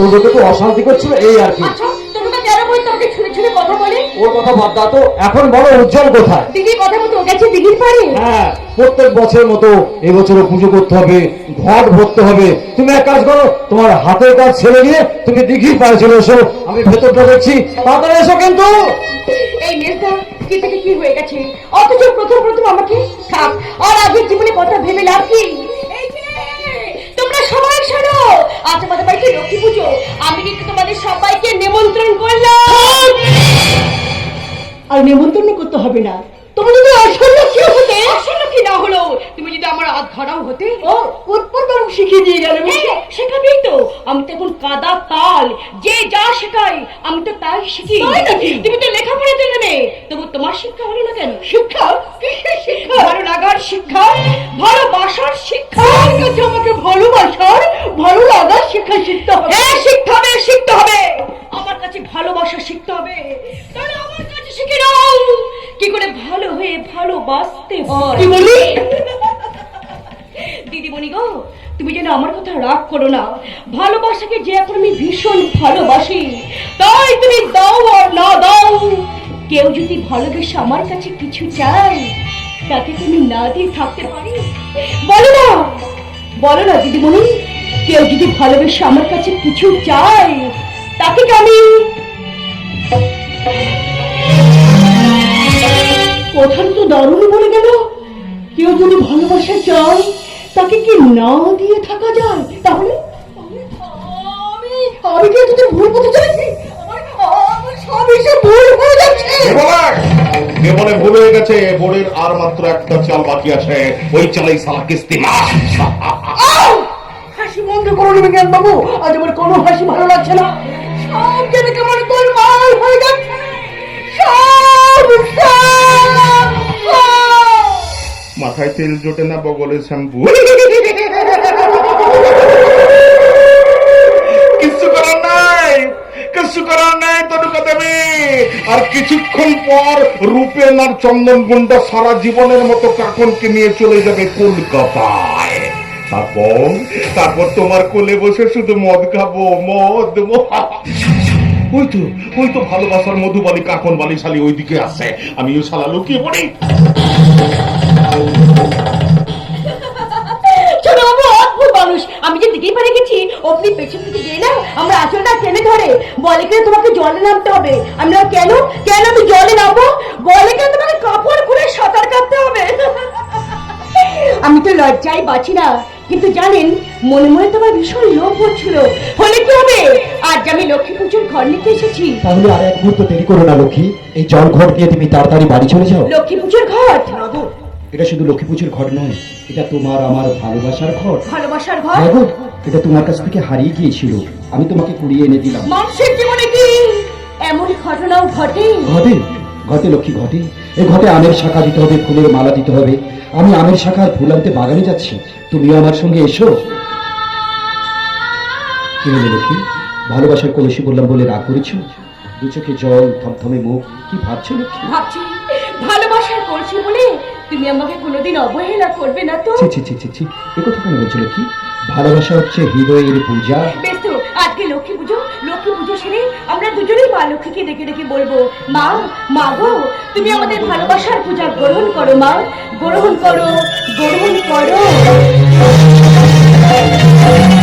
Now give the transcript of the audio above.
তোদেরকে তো অশান্তি করছিল এই আর কি। আচ্ছা ওর কথা বাদ দাও তো। এখন উজ্জ্বল কোথায়? দিদির কথা মতো গেছে হ্যাঁ প্রত্যেক বছরের মতো এবছরও পুজো করতে হবে ঘট ভরতে হবে। তুমি এক কাজ করো তোমার হাতের কাজ ছেড়ে দিয়ে তুমি দিঘির পায়ে চলে এসো। আমি ভেতরটা দেখছি। তাড়াতাড়ি এসো কিন্তু। এই কি থেকে কি হয়ে গেছে? অথচ প্রথম প্রথম আমাকে আর আগের জীবনে কথা ভেবে লাভ কি? সবাই শোনো। আজ আমাদের বাড়িতে লক্ষ্মী পুজো। আমি কিন্তু তোমাদের সবাইকে নিমন্ত্রণ করলাম। আর নেমন্তন্ন করতে হবে না। তুমি যদি লক্ষ্মী হতে লক্ষ্মী না হলো তুমি যদি আমার হাত ধরাও হতে ও উৎপন্ন শিখিয়ে দিয়ে গেলে। শেখাবেই তো। আমি তো এখন কাদা তাল। যে যা শেখাই আমি তো তাই শিখি। তুমি তো লেখাপড়া জেনে নেই তবু তোমার শিক্ষা হলো না কেন? শিক্ষা? কিসের শিক্ষা? ভালো লাগার শিক্ষা। ভালোবাসার শিক্ষা কাছে আমাকে ভালোবাসার ভালো লাগার শিক্ষা শিখতে হবে। হ্যাঁ শিখতে হবে শিখতে হবে। আমার কাছে ভালোবাসা শিখতে হবে। তাহলে আমার কাছে শিখে নাও। কি করে ভালো হয়ে ভালোবাসতে হয়? কি বলি? দিদিমণি গো তুমি যেন আমার কথা রাগ করো না। ভালোবাসাকে যে এখন আমি ভীষণ ভালোবাসি তাই তুমি দাও আর না দাও। কেউ যদি ভালোবেসে আমার কাছে কিছু চাই তাকে তুমি না দিয়ে থাকতে পারি? বলো না বলো না দিদিমণি। কেউ যদি ভালোবেসে আমার কাছে কিছু চাই তাকে কি আমি কথাটা তো দারুণ বলে গেল। কেউ যদি ভালোবাসা চায় তাকে কি না দিয়ে থাকা যায়? তাহলে? আমি আমি কি তোদের ভুল করতে চাইছি আমার আমার সব এসে ভুল হয়ে যাচ্ছে। জীবনে ভুল হয়ে গেছে বোর্ডের আর মাত্র একটা চাল বাকি আছে। ওই চালাই সালা কিস্তি মা আউ! হাসি করো নেবে জ্ঞান বাবু আজ আমার কোনো হাসি ভালো লাগছে না। সব যেন কেমন গোলমাল হয়ে যাচ্ছে। মাথায় তেল জোটে না বগলে শ্যাম্পু? কিছু করার নাই, কিছু করার নাই তনুকা দেবী। আর কিছুক্ষণ পর রূপেন আর চন্দন গুন্ডা সারা জীবনের মতো কাকনকে নিয়ে চলে যাবে কলকাতায়। তারপর? তারপর তোমার কোলে বসে শুধু মদ খাব মদ ওই তো ওই তো ভালোবাসার মধুবালি কাকন বালি শালি ওইদিকে আছে। আমিও শালা লুকিয়ে পড়ি। মানুষ। আমি যে দিকেই পারে গেছি অমনি পেছন থেকে গিয়ে না আমরা আঁচলটা টেনে ধরে। বলে কেন তোমাকে জলে নামতে হবে? আমি বললাম, কেন? কেন আমি জলে নামবো? বলে কেন তোমাকে কাপড় খুলে সাঁতার কাটতে হবে? আমি তো লজ্জায় বাঁচি না। কিন্তু জানেন মনে মনে তোমার ভীষণ লোভ হচ্ছিল। হলে কি হবে? আজ আমি লক্ষ্মী পুজোর ঘর নিতে এসেছি। তাহলে আর এক মুহূর্ত দেরি করো না লক্ষ্মী। এই জল ঘর দিয়ে তুমি তাড়াতাড়ি বাড়ি চলে যাও। লক্ষ্মী পুজোর ঘট এটা শুধু লক্ষ্মী পুজোর ঘর নয় এটা তোমার আমার ভালোবাসার ঘর। ভালোবাসার ঘর? হ্যাঁ গো, এটা তোমার কাছ থেকে হারিয়ে গিয়েছিল। আমি তোমাকে কুড়িয়ে এনে দিলাম। মানুষের জীবনে কি? এমন ঘটনাও ঘটে। ঘটে ঘটে লক্ষ্মী ঘটে। এই ঘটে আমের শাখা দিতে হবে ফুলের মালা দিতে হবে। আমি আমের শাখা আর ফুল আনতে বাগানে যাচ্ছি। তুমিও আমার সঙ্গে এসো। কি হলো লক্ষ্মী ভালোবাসার কলসি বললাম বলে রাগ করেছ? দু চোখে জল থমথমে মুখ কি ভাবছ লক্ষ্মী? ভাবছি ভালোবাসার কলসি বলে তুমি আমাকে কোনোদিন অবহেলা করবে না তো? ছি ছি ছি ছি ছি এ কথা কেন বলছো লক্ষ্মী? ভালোবাসা হচ্ছে হৃদয়ের পূজা। বেশ তো আজকে পুজো সেরে আমরা দুজনেই মা লক্ষ্মীকে ডেকে ডেকে বলব, মা মা গো, তুমি আমাদের ভালোবাসার পূজা গ্রহণ করো, মা, গ্রহণ করো গ্রহণ করো।